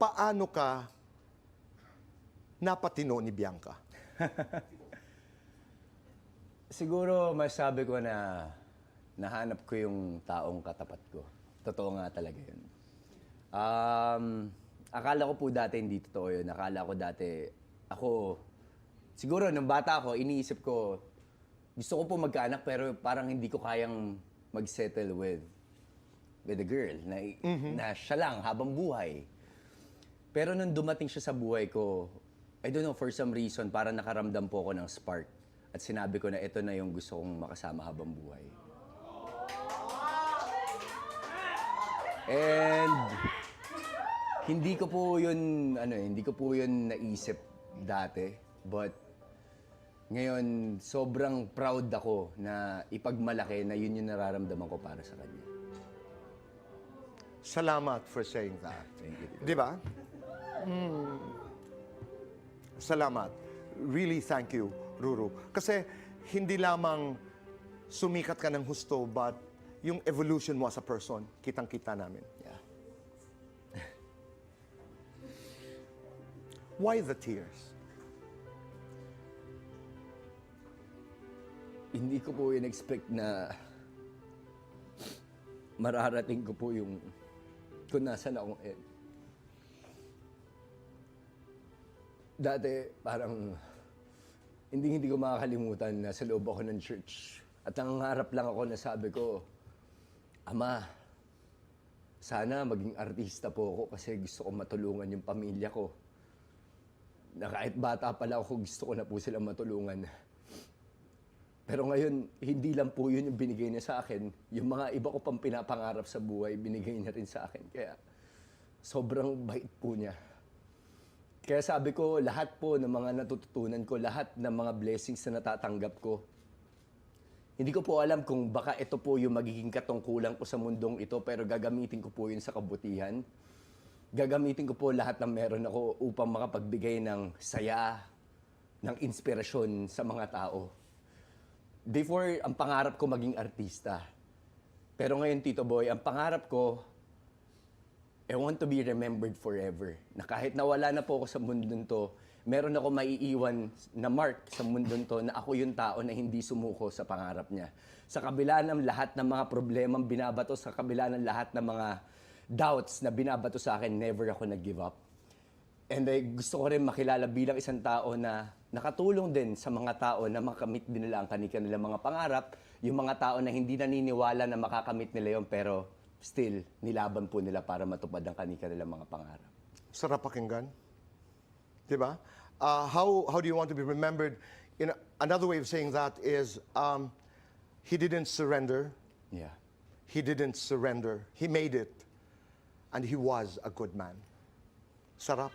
paano ka napatino ni Bianca? Siguro masabi ko na nahanap ko yung taong katapat ko. Totoo nga talaga yun. Um, akala ko po dati hindi totoo yun. Akala ko dati, ako, siguro nung bata ako, iniisip ko, gusto ko po magkaanak pero parang hindi ko kayang mag-settle with with a girl na, na siya lang habang buhay. Pero nung dumating siya sa buhay ko, I don't know, for some reason, parang nakaramdam po ako ng spark. At sinabi ko na ito na yung gusto kong makasama habang buhay. And hindi ko po yun, ano eh, hindi ko po yun naisip dati. But ngayon, sobrang proud ako na ipagmalaki na yun yung nararamdaman ko para sa kanya. Salamat for saying that. Thank you. Di ba? Mm. Salamat. Really thank you, Ruru. Kasi hindi lamang sumikat ka ng husto, but yung evolution mo as a person, kitang-kita namin. Yeah. Why the tears? Hindi ko po in-expect na mararating ko po yung kung nasan akong Dati, parang hindi hindi ko makakalimutan na sa loob ako ng church. At ang harap lang ako na sabi ko, Ama, sana maging artista po ako kasi gusto ko matulungan yung pamilya ko. Na kahit bata pala ako, gusto ko na po silang matulungan. Pero ngayon, hindi lang po yun yung binigay niya sa akin. Yung mga iba ko pang pinapangarap sa buhay, binigay niya rin sa akin. Kaya sobrang bait po niya. Kaya sabi ko, lahat po ng mga natututunan ko, lahat ng mga blessings na natatanggap ko, hindi ko po alam kung baka ito po yung magiging katungkulan ko sa mundong ito, pero gagamitin ko po yun sa kabutihan. Gagamitin ko po lahat ng meron ako upang makapagbigay ng saya, ng inspirasyon sa mga tao. Before, ang pangarap ko maging artista. Pero ngayon, Tito Boy, ang pangarap ko, I want to be remembered forever. Na kahit nawala na po ako sa mundong to, meron ako maiiwan na mark sa mundong to na ako yung tao na hindi sumuko sa pangarap niya. Sa kabila ng lahat ng mga problemang binabato, sa kabila ng lahat ng mga doubts na binabato sa akin, never ako nag-give up. And I gusto ko rin makilala bilang isang tao na nakatulong din sa mga tao na makamit din nila ang kanilang mga pangarap, yung mga tao na hindi naniniwala na makakamit nila yon pero still, nilaban po nila para matupad ang kanilang mga pangarap. Sarap pakinggan. Di ba? Uh, how, how do you want to be remembered? In another way of saying that is, um, he didn't surrender. Yeah. He didn't surrender. He made it. And he was a good man. Sarap.